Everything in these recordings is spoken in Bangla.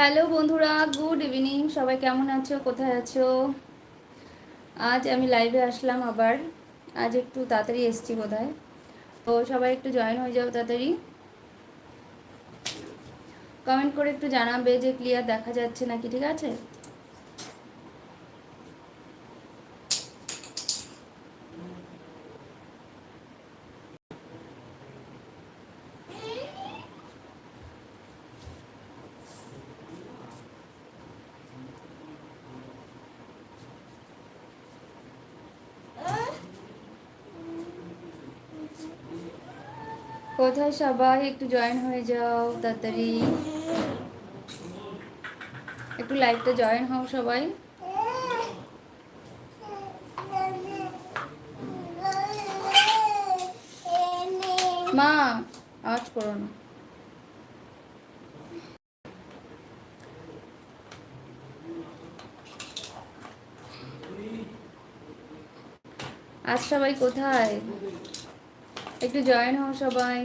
হ্যালো বন্ধুরা, গুড ইভিনিং। সবাই কেমন আছো? কোথায় আছো? আজ আমি লাইভে আসলাম আবার। আজ একটু তাড়াতাড়ি এসছি বোধহয়। তো সবাই একটু জয়েন হয়ে যাও তাড়াতাড়ি। কমেন্ট করে একটু জানাবে যে ক্লিয়ার দেখা যাচ্ছে নাকি, ঠিক আছে? কোথায় সবাই? একটু জয়েন হয়ে যাও, তাড়াতাড়ি। একটু লাইভটা জয়েন হও সবাই। মা, আওয়াজ করো না। আজ সবাই কোথায়? একটু জয়েন হও সবাই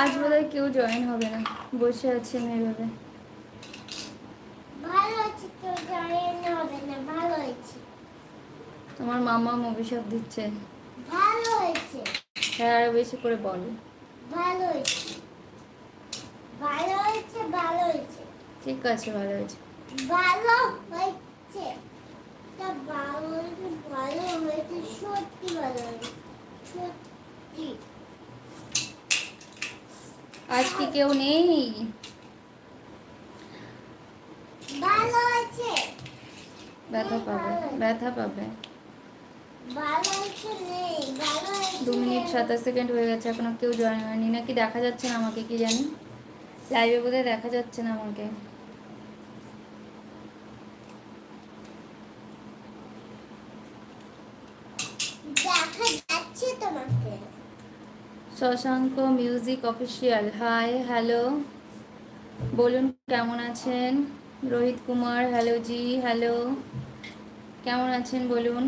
আজ বোধহয় কেউ জয়েন হবে না। বসে আছেন হয়েছে তোমার মামা অভিশাপ দিচ্ছে। ভালো হয়েছে হ্যাঁ আরও বেশি করে বল। ভালো হয়েছে ভালো হয়েছে ভালো হয়েছে ঠিক আছে ভালো হয়েছে ভালো হয়েছে। তা ভালো হয়েছে ভালো হয়েছে সত্যি ভালো হয়েছে। সত্যি। আজ কি কেউ নেই? ভালো আছে। ব্যথা পাবে ব্যথা পাবে। দু মিনিট সাতাশ সেকেন্ড হয়ে গেছে এখনও কেউ জয়েন হয়নি। নাকি দেখা যাচ্ছে না আমাকে কি জানি? লাইভে বোধহয় দেখা যাচ্ছে না আমাকে দেখা যাচ্ছে তোমাকে Shashank music official hi hello বলুন, কেমন আছেন? রোহিত কুমার হ্যালো জি হ্যালো কেমন আছেন, বলুন?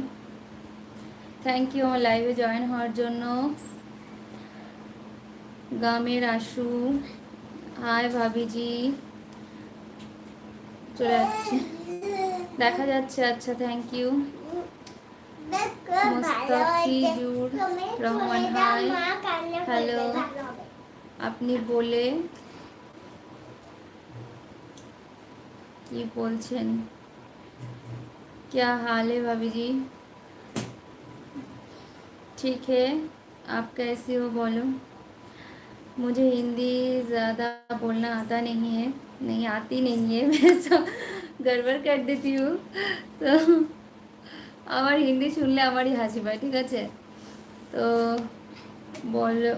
থ্যাংক ইউ আমার লাইভে জয়েন হওয়ার জন্য। গামের আশু। হাই ভাবিজি চলে যাচ্ছে। দেখা যাচ্ছে আচ্ছা thank you Mustafizur Rahman hi hello আপনি বলে কি বলছেন क्या हाल है भाभी जी ठीक है आप कैसी हो बोलो मुझे हिंदी ज़्यादा बोलना आता नहीं है नहीं आती नहीं है मैं तो गड़बड़ कर देती हूँ तो আমার হিন্দি শুনলে আমারই হাসি পায় ঠিক আছে তো বলো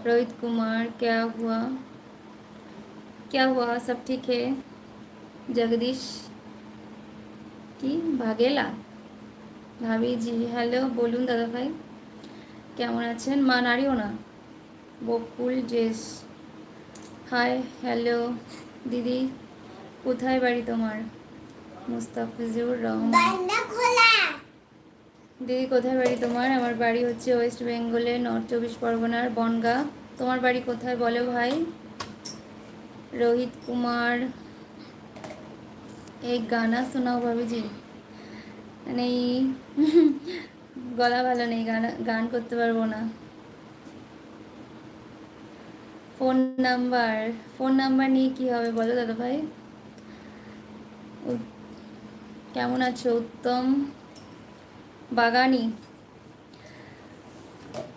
रोहित कुमार क्या हुआ क्या हुआ सब ठीक है জগদীশ কি ভাগেলা ভাবি জি হ্যালো বলুন দাদা ভাই কেমন আছেন মা নাড়িও না বকুল জেস হাই হ্যালো দিদি কোথায় বাড়ি তোমার মুস্তাফিজুর রহমান। দিদি কোথায় বাড়ি তোমার? আমার বাড়ি হচ্ছে ওয়েস্ট বেঙ্গলের নর্থ চব্বিশ পরগনার বনগা। তোমার বাড়ি কোথায় বলো ভাই? রোহিত কুমার। এই গানা শোনাও ভাবি জি নেই গলা ভালো নেই গান গান করতে পারব না। ফোন নাম্বার ফোন নাম্বার নিয়ে কি হবে বলো দাদা ভাই? কেমন আছো? উত্তম। বাগানি।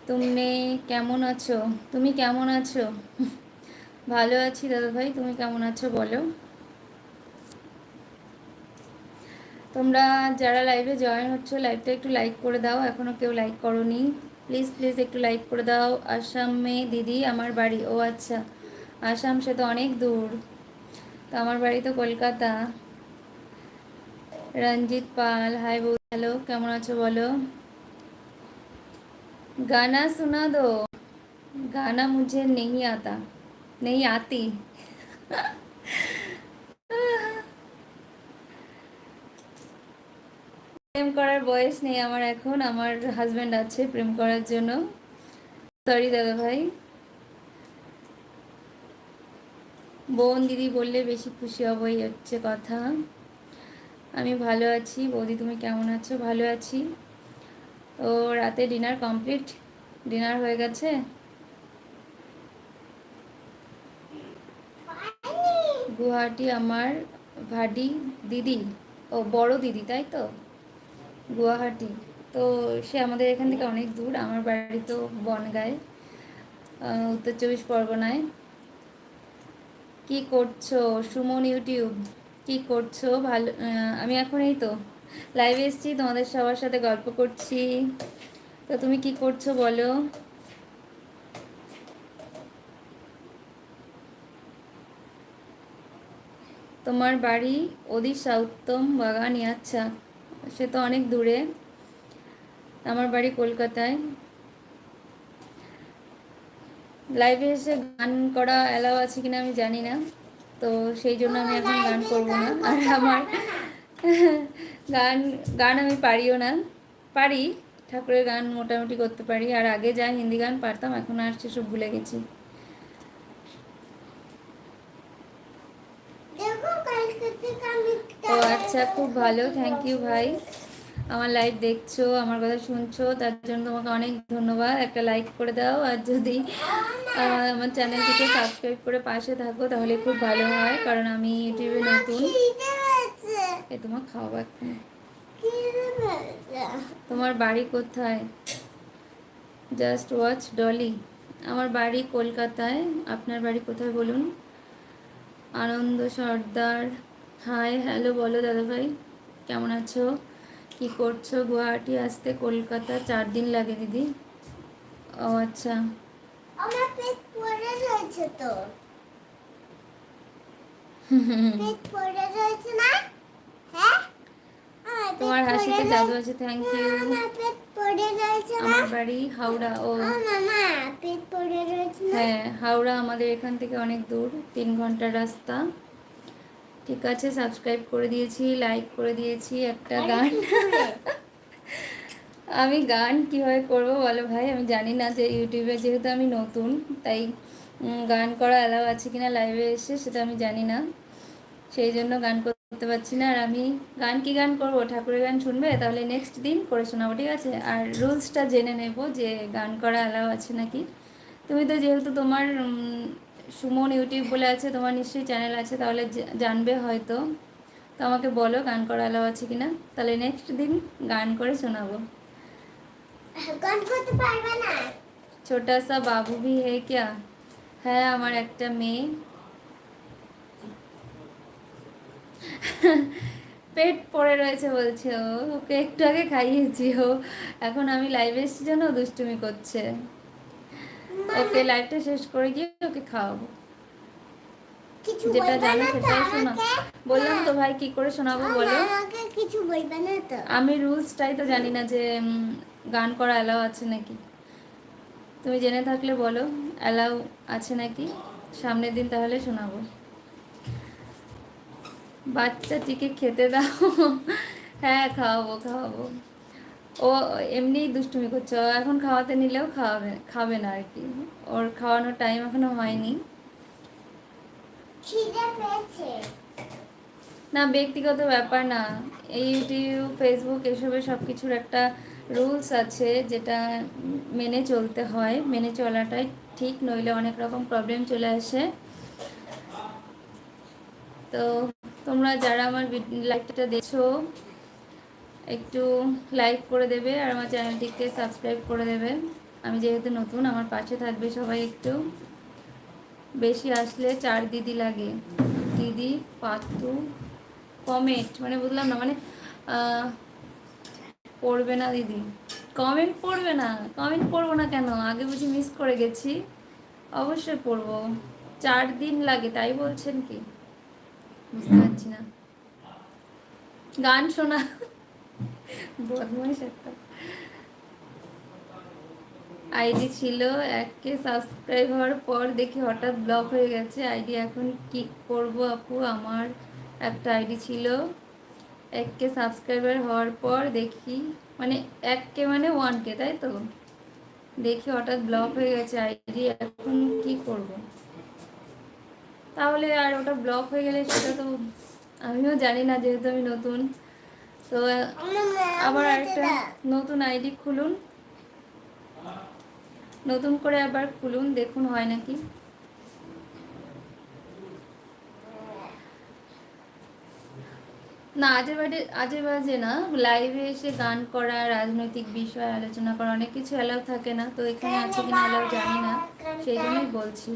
তুমি কেমন আছো? তুমি কেমন আছো? ভালো আছি দাদা ভাই, তুমি কেমন আছো বলো? তোমরা যারা লাইভে জয়েন হচ্ছে লাইভটা একটু লাইক করে দাও, এখনও কেউ লাইক করনি। প্লিজ প্লিজ একটু লাইক করে দাও। আসামে দিদি, আমার বাড়ি। ও আচ্ছা আসাম সে তো অনেক দূর। তো আমার বাড়ি তো কলকাতা। রঞ্জিত পাল, হাই বউ, হ্যালো, কেমন আছো বলো? গানা শোনা দো। গানা মুঝে নেই আতা। নেই আতি। প্রেম করার বয়স নেই আমার এখন, আমার হাজব্যান্ড আছে প্রেম করার জন্য। সরি দাদা ভাই। বোন দিদি বললে বেশি খুশি হবই হচ্ছে কথা। আমি ভালো আছি। বৌদি, তুমি কেমন আছো? ভালো আছি। ও রাতে ডিনার কমপ্লিট? ডিনার হয়ে গেছে? গুয়াহাটি আমার ভাডি, দিদি, ও বড় দিদি, তাই তো? গুয়াহাটি। তো সে আমাদের এখান থেকে অনেক দূর। আমার বাড়ি তো বনগায় উত্তর চব্বিশ পরগনায়। কি করছ? সুমন ইউটিউব। কি করছ? ভালো আমি এখন এই তো লাইভে এসেছি, তোমাদের সবার সাথে গল্প করছি। তো তুমি কি করছ বলো? তোমার বাড়ি ওদিশা উত্তম বাগানি আচ্ছা সে তো অনেক দূরে। আমার বাড়ি কলকাতায়। লাইভে এসে গান করা অ্যালাউ আছে কিনা আমি জানি না। তো সেই জন্য আমি এখন গান করব না। আর আমার গান গান আমি পারিও না। পারি ঠাকুরের গান মোটামুটি করতে পারি। আর আগে যা হিন্দি গান পারতাম এখন আর সেসব ভুলে গেছি। ও আচ্ছা খুব ভালো। থ্যাংক ইউ ভাই। আমার লাইভ দেখছ, আমার কথা শুনছো, তার জন্য তোমাকে অনেক ধন্যবাদ। একটা লাইক করে দাও, আর যদি আমার চ্যানেলটিকে সাবস্ক্রাইব করে পাশে থাকো, তাহলে খুব ভালো হয়, কারণ আমি ইউটিউবে নতুন। এ, তোমার খাওয়া এখন? তোমার বাড়ি কোথায়? জাস্ট ওয়াচ ডলি আমার বাড়ি কলকাতায়, আপনার বাড়ি কোথায় বলুন? আনন্দ সর্দার। হাই হ্যালো বলো দাদাভাই। কেমন আছো? কি করছ গুয়াহাটি আসতে? কলকাতা? চার দিন লাগে দিদি। ও আচ্ছা। আমার পেট পড়ে রয়েছে তো। পেট পড়ে রয়েছে না? হ্যাঁ? তোমার হাসিতে জাদু আছে থ্যাংক ইউ আমার পেট পড়ে রয়েছে না? আমার বাড়ি হাওড়া ও। ও মামা পেট পড়ে রয়েছে না? হ্যাঁ হাওড়া আমাদের এখান থেকে অনেক দূর তিন ঘণ্টার রাস্তা। ঠিক আছে সাবস্ক্রাইব করে দিয়েছি লাইক করে দিয়েছি একটা গান। আমি গান কীভাবে করব বলো ভাই? আমি জানি না যে ইউটিউবে যেহেতু আমি নতুন তাই গান করা অ্যালাউ আছে কিনা লাইভে এসে সেটা আমি জানি না। সেই জন্য গান করতে পারছি না। আর আমি গান কি গান করব? ঠাকুরের গান শুনবে? তাহলে নেক্সট দিন করে শোনাবো ঠিক আছে? আর রুলসটা জেনে নেব যে গান করা অ্যালাউ আছে নাকি। তুমি তো যেহেতু তোমার সুমন ইউটিউব বলে আছে তোমার নিশ্চয়ই চ্যানেল আছে তাহলে জানবে হয়তো। তো আমাকে বলো গান করা অ্যালাউ আছে কিনা? তাহলে নেক্সট দিন গান করে শোনাবো। গান করতে পারবে না। ছোটা সা বাবু ভি হে ক্যা? হ্যাঁ আমার একটা মেয়ে। পেট পড়ে রয়েছে বলছে ও। ওকে একটু আগে খাইয়েছি ও। এখন আমি লাইভে এসেছি জন্য দুষ্টুমি করছে। ওকে লাইভটা শেষ করে গিয়ে ওকে খাওয়াবো। কিছু যেটা জানো সেটাই শোনা। বললাম তো ভাই কি করে শোনাবো বলো? কিছু বলবে না তো। আমি রুলসটাই তো জানি না যে গান করা অ্যালাউ আছে নাকি? তুমি জেনে থাকলে বলো অ্যালাউ আছে নাকি? সামনের দিন তাহলে শোনাবো। বাচ্চাটিকে খেতে দাও। হ্যাঁ খাওয়াবো খাওয়াবো। ও এমনিই দুষ্টুমি করছে। ও এখন খাওয়াতে নিলেও খাওয়াবে খাবে না আর কি ওর খাওয়ানোর টাইম এখনও হয়নি। না ব্যক্তিগত ব্যাপার না। এই ইউটিউব ফেসবুক এসবের সব কিছুর একটা রুলস আছে যেটা মেনে চলতে হয়। মেনে চলাটাই ঠিক নইলে অনেক রকম প্রবলেম চলে আসে। তো তোমরা যারা আমার লাইভটা দেখছ একটু লাইক করে দেবে আর আমার চ্যানেলটিকে সাবস্ক্রাইব করে দেবে। আমি যেহেতু নতুন, আমার পাশে থাকবে সবাই একটু। বেশি আসলে চার দিদি লাগে। দিদি পাতু কমেন্ট মানে বুঝলাম না মানে পড়বে না দিদি। কমেন্ট পড়বে না, কমেন্ট পড়ব না কেন? আগে বুঝি মিস করে গেছি। অবশ্যই পড়ব। চার দিন লাগে, তাই বলছেন কি? বুঝতে পারছি না। গান শোনা। বদমাইশ একটা। আইডি ছিল এককে সাবস্ক্রাইব হওয়ার পর দেখি হঠাৎ ব্লক হয়ে গেছে। আইডি এখন কি করব আপু? আমার একটা আইডি ছিল এককে সাবস্ক্রাইবার হওয়ার পর দেখি মানে এককে মানে ওয়ানকে তাই তো? দেখি হঠাৎ ব্লক হয়ে গেছে আইডি, এখন কি করব? তাহলে আর ওটা ব্লক হয়ে গেলে সেটা তো আমিও জানি না যেহেতু আমি নতুন। তো আবার একটা নতুন আইডি খুলুন। নতুন করে আবার খুলুন, দেখুন হয় নাকি। না আজে বাজে আজে বাজে না লাইভে এসে গান করা, রাজনৈতিক বিষয়, আলোচনা করা, অনেক কিছু অ্যালাউ থাকে না, তো এখানে আছে কিনা অ্যালাউ জানি না, সেই জন্যই বলছি।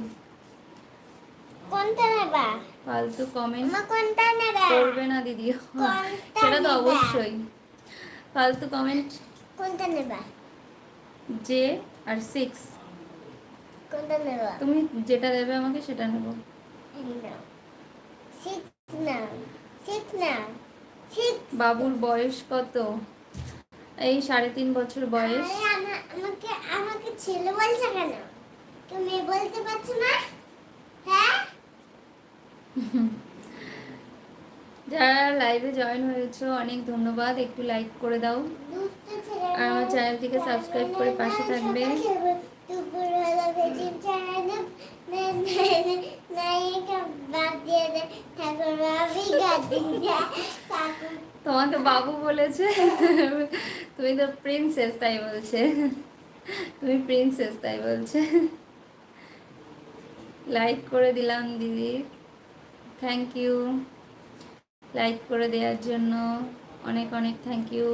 কোনটা নেবা? ফালতু কমেন্ট মা কোনটা নেবা? করবে না দিদি। সেটা তো অবশ্যই। ফালতু কমেন্ট কোনটা নেবা? জে আর সিক্স কোনটা নেবা? তুমি যেটা দেবে আমাকে সেটা নেব। বাবুর বয়স কত? এই সাড়ে তিন বছর বয়স। আমাকে আমাকে ছেলে বলছে কেন? তুমি বলতে পারছ না? হ্যাঁ? যারা লাইভে জয়েন হয়েছো, অনেক ধন্যবাদ। একটু লাইক করে দাও। আর আমার চ্যানেলটিকে সাবস্ক্রাইব করে পাশে থাকবে। তোমাকে বাবু বলেছে। তুমি তো প্রিন্সেস তাই বলছে। তুমি প্রিন্সেস তাই বলছে। লাইক করে দিলাম, দিদি। থ্যাংক ইউ লাইক করে দেওয়ার জন্য অনেক অনেক থ্যাংক ইউ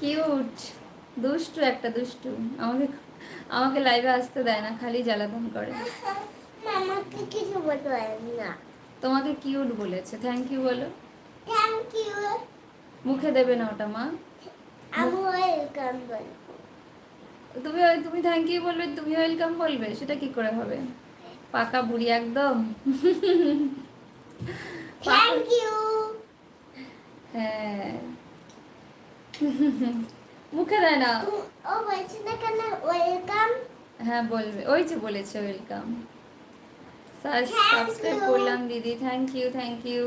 কিউট দুষ্টু একটা দুষ্টু। আমাকে আমাকে লাইভে আসতে দেয় না খালি জ্বালাতন করে। আমাকে কিছু বলতে পারেন না। তোমাকে কিউট বলেছে। থ্যাংক ইউ বলো। থ্যাংক ইউ মুখে দেবে না ওটা মা। আমি ওয়েলকাম বলব তুমি ওই তুমি থ্যাংক ইউ বলবে তুমি ওয়েলকাম বলবে সেটা কি করে হবে? পাকা বুড়ি একদম। থ্যাংক ইউ হ্যাঁ। মুখে দেয় না। ও বলছে না কেন ওয়েলকাম হ্যাঁ বলবে। ওই যে বলেছে ওয়েলকাম সাবস্ক্রাইব করলাম দিদি। Thank you thank you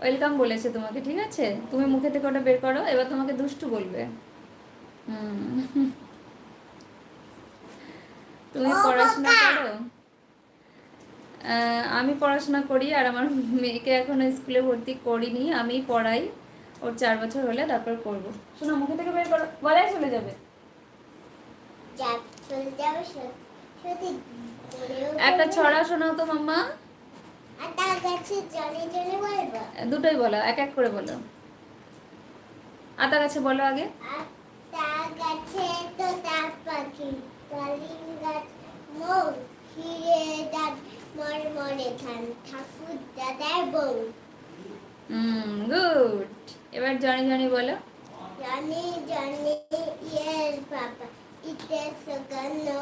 welcome বলেছে তোমাকে ঠিক আছে? তুমি মুখে থেকে ওটা বের করো এবার তোমাকে দুষ্টু বলবে। তুমি পড়াশোনা করো? আমি পড়াশোনা করি আর আমার মেয়েকে এখনও স্কুলে ভর্তি করিনি আমি পড়াই। ওর চার বছর হলে তারপর করব। শোনো মুখে থেকে বের করো বলাই চলে যাবে। একটা। ছড়া শোনাও তো মাম্মা। দুটোই বলো এক এক করে বলো। আতা গাছে বলো আগে। তো তার পাখি গাছ মৌ হিরে দাঁত ধান ঠাকুর দাদার বউ। Hmm good. এবার জনি জনি বলো। জনি জনি ইয়ের পাপা ইতে সগান নো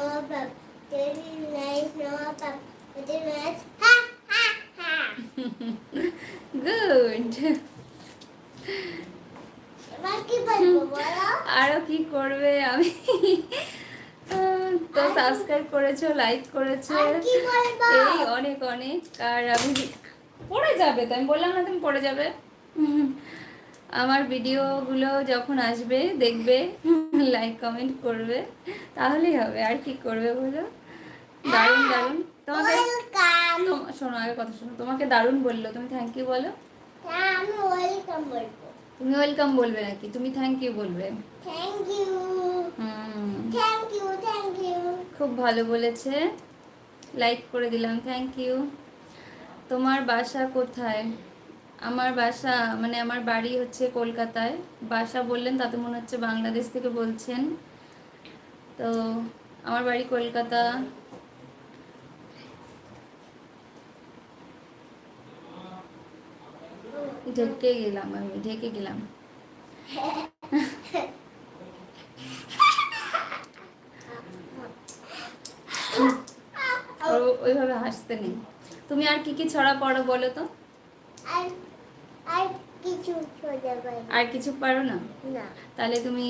নাইস নো বাপ ওদের নাইস হা হা হা গুড আরও কি করবে আমি? তো সাবস্ক্রাইব করেছ লাইক করেছ। এই অনেক অনেক আর আমি পড়ে যাবে তো আমি বললাম না তুমি পড়ে যাবে। আমার ভিডিওগুলো যখন আসবে দেখবে লাইক কমেন্ট করবে তাহলেই হবে। আর কি করবে বলো? দারুণ দারুণ। তোমাকে শোনো আগে কথা শোনো। তোমাকে দারুণ বলল। তুমি থ্যাংক ইউ বলো। আমি ওয়েলকাম বলব। তুমি ওয়েলকাম বলবে নাকি? তুমি থ্যাংক ইউ বলবে। Thank you thank you thank you খুব ভালো বলেছে। লাইক করে দিলাম থ্যাংক ইউ তোমার বাসা কোথায়? আমার বাসা মানে আমার বাড়ি হচ্ছে কলকাতায়। বাসা বললেন তাতে মনে হচ্ছে বাংলাদেশ থেকে বলছেন। তো আমার বাড়ি কলকাতা। ঢেকে গেলাম আমি ঢেকে গেলাম। ওইভাবে হাসতে নেই। তুমি আর কি কি ছড়া পড়ো বলো তো? আর কিছু পারো না? তাহলে তুমি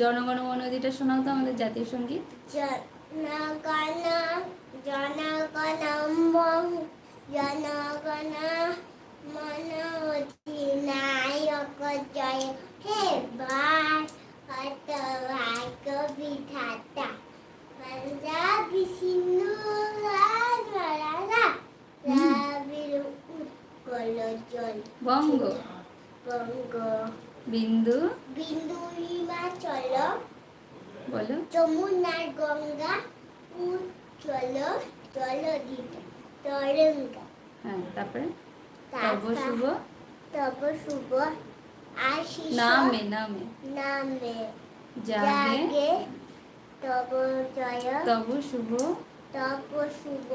জনগণ মনোদিটা শোনাও তো আমাদের জাতীয় সংগীত। জনগণ জনগণ জনগণ মন অধিনায়ক জয় হে ভারত ভাগ্য বিধাতা পঞ্জাবি সিন্ধু বঙ্গ। বঙ্গ বিন্দু। বিন্দু হিমাচল বলো। যমুনার গঙ্গা উজ্জ্বল জলদিত তরঙ্গা হ্যাঁ তারপরে? তব শুভ। তব শুভ। আশিস নামে নামে। নামে। জাগে। তব জয়। তব শুভ। তব শুভ।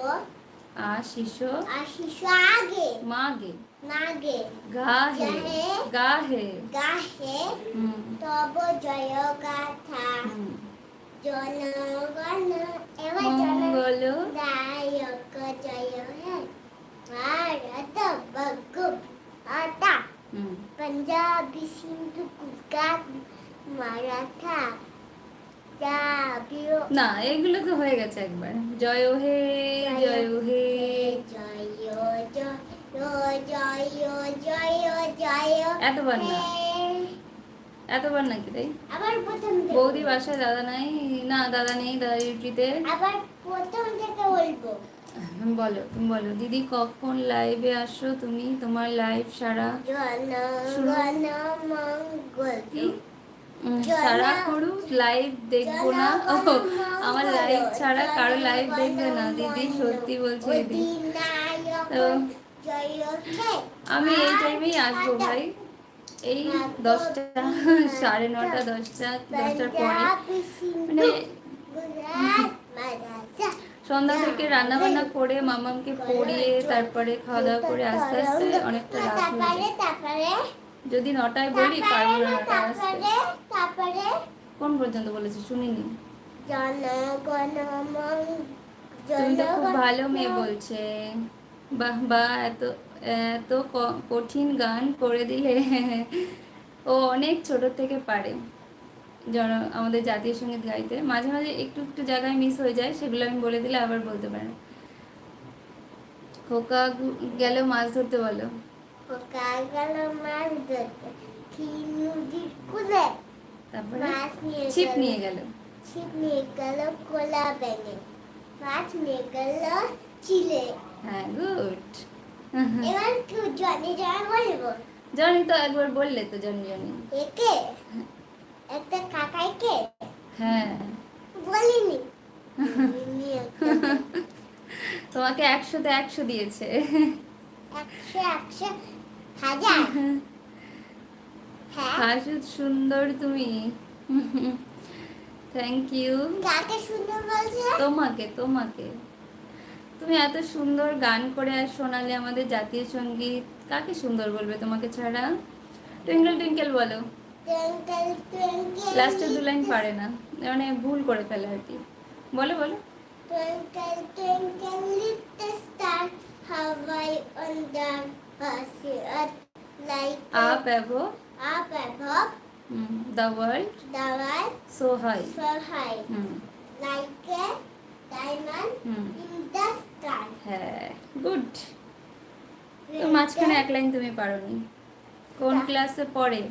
আশিস। আশিস আগে। মাগে। মাগে। গাহে। গাহে। গাহে। তব জয় গাথা। জনগণ। এবার জন মঙ্গল। দায়ক জয়। হে ಭಾರತ ಬಗ್ಗು ಆಟ ಪಂಜಾಬಿ মারাঠা না এগুলো তো হয়ে গেছে একবার জয় হে জয় হে এতবার না এতবার নাকি তাই আবার বৌদি বাসায় দাদা নাই না দাদা নেই দাদা ইউটিতে আবার প্রথম থেকে বলব বলো তুমি বলো দিদি কখন লাইভে আসো তুমি? তোমার লাইভ সারা সারা করু লাইভ দেখব না? আমার লাইভ ছাড়া কারও লাইভ দেখবে না দিদি সত্যি বলছি দিদি। তো আমি এই টাইমেই আসব ভাই। এই দশটা সাড়ে নটা দশটা দশটার পরে। মানে সন্ধ্যা থেকে রান্না বান্না করে মামামকে পড়িয়ে তারপরে খাওয়া দাওয়া করে আস্তে আস্তে অনেকটা রাত হয়ে যায়। যদি নটায় বলি পারব না তারপরে কোন পর্যন্ত বলেছি? শুনিনি। তো খুব ভালো মেয়ে বলছে। বাহ বাহ এত এত কঠিন গান করে দিলে ও অনেক ছোট থেকে পারে। জন আমাদের জাতীয় সংগীত গাইতে মাঝে মাঝে একটু একটু জায়গায় মিস হয়ে যায় সেগুলো আমি বলে দিলে আবার বলতে পারে খোকা গেল মাছ ধরতে বলো। কাগল মাছ ধরতে কি নদীর কুলে? তারপরে ছিপ নিয়ে গেল। ছিপ নিয়ে গেল কোলা ব্যাঙে মাছ নিয়ে গেল চিলে। হ্যাঁ গুড। এবার কি জনি জনি বলব। জনি তো একবার বললে তো জনি জনি। একে? একটা কাকাইকে? হ্যাঁ। বলিনি। তোমাকে একশোতে একশো দিয়েছে। একশো একশো? হাজার? হ্যাঁ। হাসুদ সুন্দর তুমি। থ্যাংক ইউ কাকে সুন্দর বলছে? তোমাকে তোমাকে। তুমি এত সুন্দর গান করে আর শোনালে আমাদের জাতীয় সংগীত। কাকে সুন্দর বলবে তোমাকে ছাড়া? টুইঙ্কেল টুইঙ্কেল বলো। লাস্টে দু লাইন পারে না। মানে ভুল করে ফেলে আর কি। বলো বলো। Up above up above the world the so high so high like a diamond in the sky হ্যাঁ গুড মাঝখানে এক লাইন তুমি পারো নি কোন ক্লাসে পড়ে?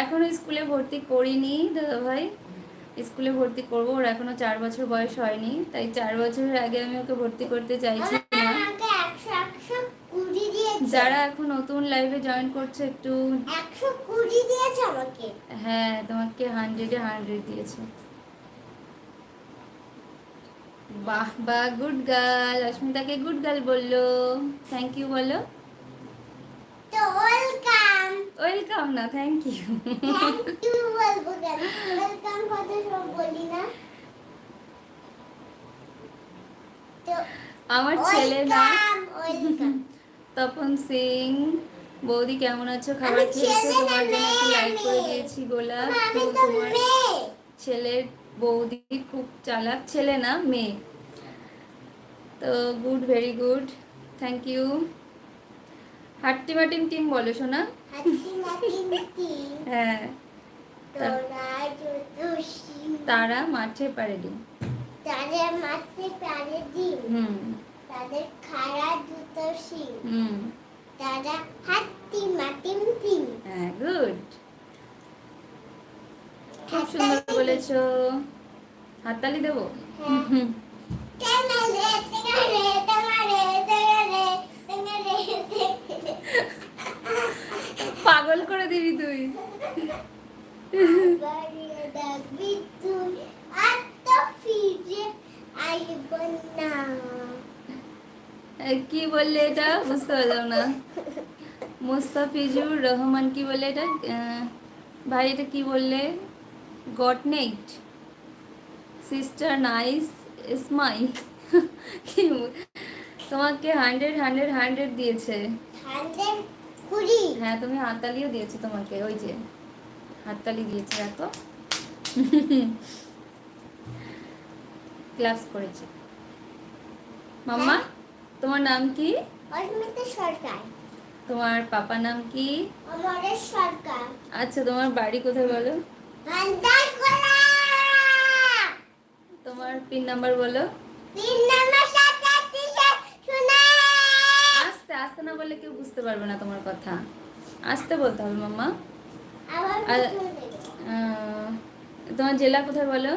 এখনও স্কুলে ভর্তি করিনি দাদা ভাই। স্কুলে ভর্তি করব ওর এখনও চার বছর বয়স হয়নি তাই চার বছরের আগে আমি ওকে ভর্তি করতে চাইছি না। যারা এখন নতুন লাইভে জয়েন করছে একটু হ্যাঁ তোমাকে হান্ড্রেডে হান্ড্রেড দিয়েছে। বাহ বাহ গুড গার্ল অস্মিতাকে গুড গার্ল বলল। থ্যাংক ইউ বলো। ওয়েলকাম ওয়েলকাম না থ্যাংক ইউ থ্যাংক ইউ বলব কেন? ওয়েলকাম কত সব বলি না? আমার ছেলে না। তপন সিং বৌদি কেমন আছো? খাবার খেয়েছো? তোমার জন্য একটু লাইক করে দিয়েছি গোলাপ। তোমার ছেলের বৌদি খুব চালাক ছেলে না মেয়ে। তো good very good thank you হাট্টিমা টিম টিম বলো শোনা হ্যাঁ। তোরা মাঠে পারে ডিম। তাদের মাঠে পারে ডিম। হুম। তাদের খাড়া দুটো সিং হুম। তারা হাতি মাটি মিটি হ্যাঁ গুড। খুব সুন্দর বলেছ। হাততালি দেবো? হ্যাঁ। হুম। পাগল করে দিবি তুই। কি বললে এটা? বুঝতে পারলাম না। মুস্তাফিজুর রহমান কি বললে এটা? ভাই, এটা কি বললে? গট নেট সিস্টার নাইস ইসমাই কি তোমাকে হান্ড্রেড হান্ড্রেড হান্ড্রেড দিয়েছে। হ্যাঁ তুমি হাততালিও দিয়েছে তোমাকে ওই যে। হাততালি দিয়েছে দেখো। ক্লাস করেছে। মাম্মা তোমার নাম কি? অস্মিতা সরকার। তোমার পাপা নাম কি? অমরেশ সরকার। আচ্ছা তোমার বাড়ি কোথায় বলো? তোমার পিন নাম্বার বলো। তিন নম্বর আস্তে না বললে কেউ বুঝতে পারবে না তোমার কথা। আস্তে বলতে হবে মাম্মা। তোমার জেলা কোথায় বলো?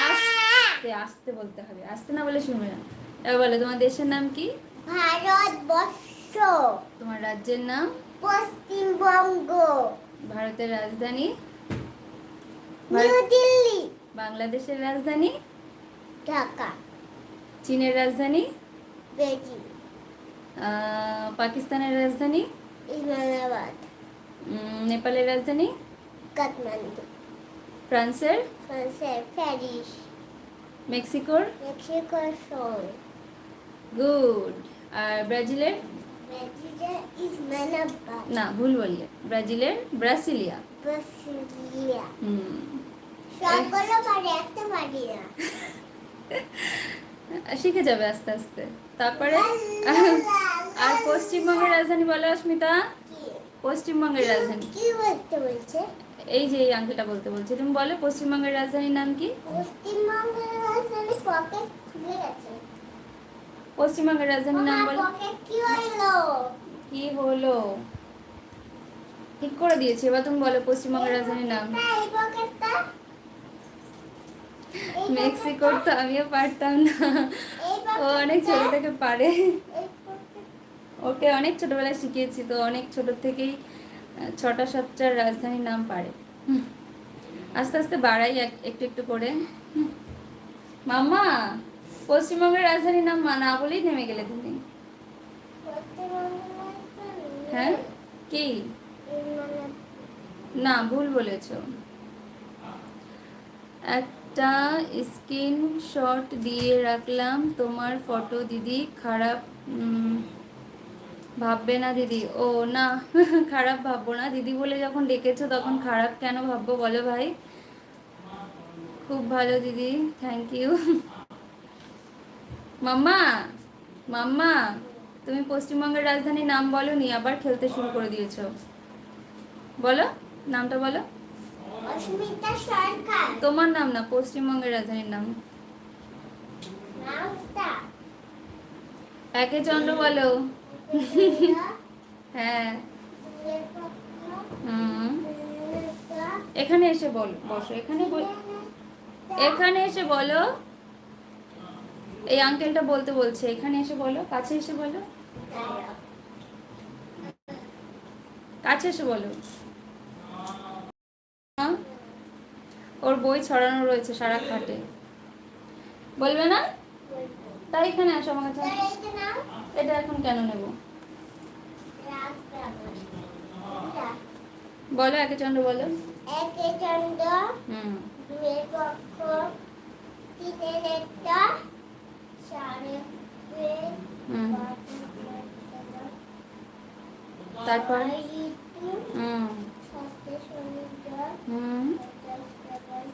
আস্তে আস্তে বলতে হবে। আস্তে না বলে শুনবে না। এবার বলো তোমার দেশের নাম কি? ভারতবর্ষ। তোমার রাজ্যের নাম? পশ্চিমবঙ্গ। ভারতের রাজধানী? নিউ দিল্লি। বাংলাদেশের রাজধানী? ঢাকা। চীনের রাজধানী? বেজিং পাকিস্তানের রাজধানী? ইসলামাবাদ নেপালের রাজধানী? কাঠমান্ডু। ফ্রান্সের? ফ্রান্সের প্যারিস। মেক্সিকোর? মেক্সিকো শহর। গুড। আর ব্রাজিলের? ব্রাজিলের না ভুল বললে। ব্রাজিলের? ব্রাসিলিয়া। ব্রাসিলিয়া। হুম। সবগুলো পারি একটা পারি না। শিখে যাবে আস্তে আস্তে। তারপরে আর পশ্চিমবঙ্গের রাজধানী বলো অস্মিতা? পশ্চিমবঙ্গের রাজধানী। কি বলতে বলছে? এই যে এই আঙ্কেলটা বলতে বলছে। তুমি বলো পশ্চিমবঙ্গের রাজধানীর নাম কি? পশ্চিমবঙ্গের রাজধানী পকেট খুলে গেছে। পশ্চিমবঙ্গের রাজধানীর নাম বলো। পকেট কি হলো কি হলো? ঠিক করে দিয়েছি। এবার তুমি বলো পশ্চিমবঙ্গের রাজধানীর নাম। মেক্সিকোর তো আমিও পারতাম না। ও অনেক ছোট থেকে পারে। ওকে অনেক ছোটবেলায় শিখিয়েছি তো, অনেক ছোট থেকেই ছটা সাতটার রাজধানীর নাম পারে। আস্তে আস্তে বাড়াই একটু একটু করে। মাম্মা, পশ্চিমবঙ্গের রাজধানীর নাম না বলেই নেমে গেলে তুমি। হ্যাঁ? কি? না, ভুল বলেছ। একটা স্ক্রিনশট দিয়ে রাখলাম। তোমার ফটো দিদি খারাপ ভাববে না দিদি। ও না, খারাপ ভাববো না। দিদি বলে যখন ডেকেছো তখন খারাপ কেন ভাববো বলো ভাই। খুব ভালো দিদি থ্যাংক ইউ মাম্মা মাম্মা, তুমি পশ্চিমবঙ্গের রাজধানীর নাম বলো নি আবার খেলতে শুরু করে দিয়েছ। বলো, নামটা বলো। অস্মিতা সরকার। তোমার নাম না? পশ্চিমবঙ্গের রাজধানীর নাম। একে চন্দ্র বলো। হ্যাঁ। এখানে এসে বল বসো। এখানে এখানে এসে বলো। এই আঙ্কেলটা বলতে বলছে। এখানে এসে বলো। কাছে এসে বলো। কাছে এসে বলো হ্যাঁ? ওর বই ছড়ানো রয়েছে সারা খাটে বলবে না তাই এখানে আসো আমার কাছে এটা এখন কেন নেব বলো একে চন্দ্র বলো একে চন্দ্র হুম তারপর ছয় ঋতু, হুম সাতে সমুদ্র, হুম সাতাশ প্রকাশ,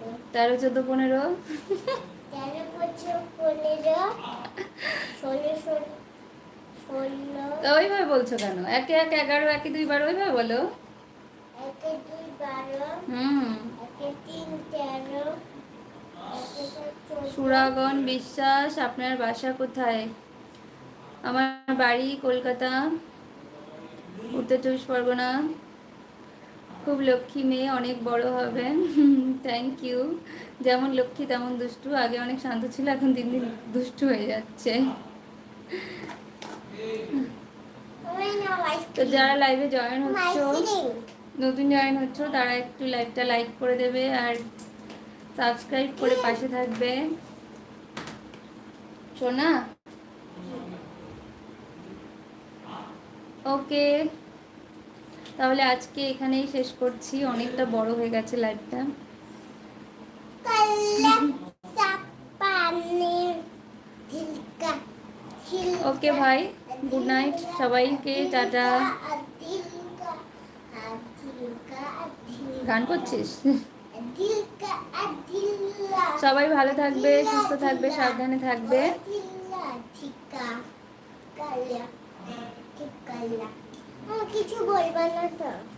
নয় তেরো চোদ্দ পনেরো? তো ওইভাবে বলছো কেন? একে এক এগারো একে দুই বারো ওইভাবে বলো। সুরাগন বিশ্বাস আপনার বাসা কোথায়? আমার বাড়ি কলকাতা। উত্তর চব্বিশ পরগনা। খুব লক্ষ্মী মেয়ে, অনেক বড় হবে থ্যাংক ইউ যেমন লক্ষ্মী, তেমন দুষ্টু। আগে অনেক শান্ত ছিল, এখন দিন দিন দুষ্টু হয়ে যাচ্ছে। তো যারা লাইভে জয়েন হচ্ছ, নতুন জয়েন হচ্ছ, তারা একটু লাইভটা লাইক করে দেবে আর সাবস্ক্রাইব করে পাশে থাকবে। শোনা ওকে তাহলে আজকে এখানেই শেষ করছি। অনেকটা বড় হয়ে গেছে লাইভটা ওকে ভাই গুড নাইট সবাইকে টাটা। গান করছিস? সবাই ভালো থাকবে, সুস্থ থাকবে, সাবধানে থাকবে। কিছু বলবা না তো।